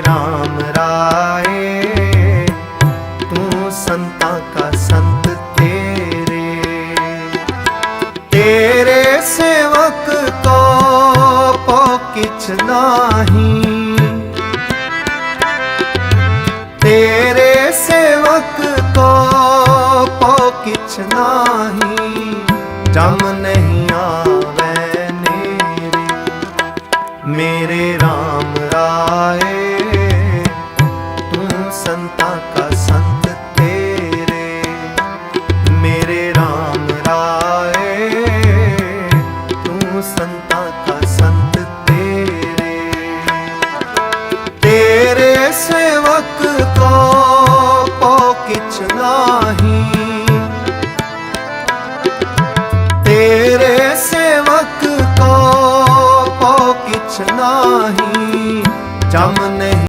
राम राय तू संता का संत तेरे। तेरे सेवक को पो किछ नाही। तेरे सेवक को पो किछ नाही। जम नहीं आवे मेरे। राम राय तू जनता का संत तेरे, मेरे राम राय। तू संता का संत तेरे। तेरे सेवक को पो किच नाही। तेरे सेवक को पो किच नाही। जम नहीं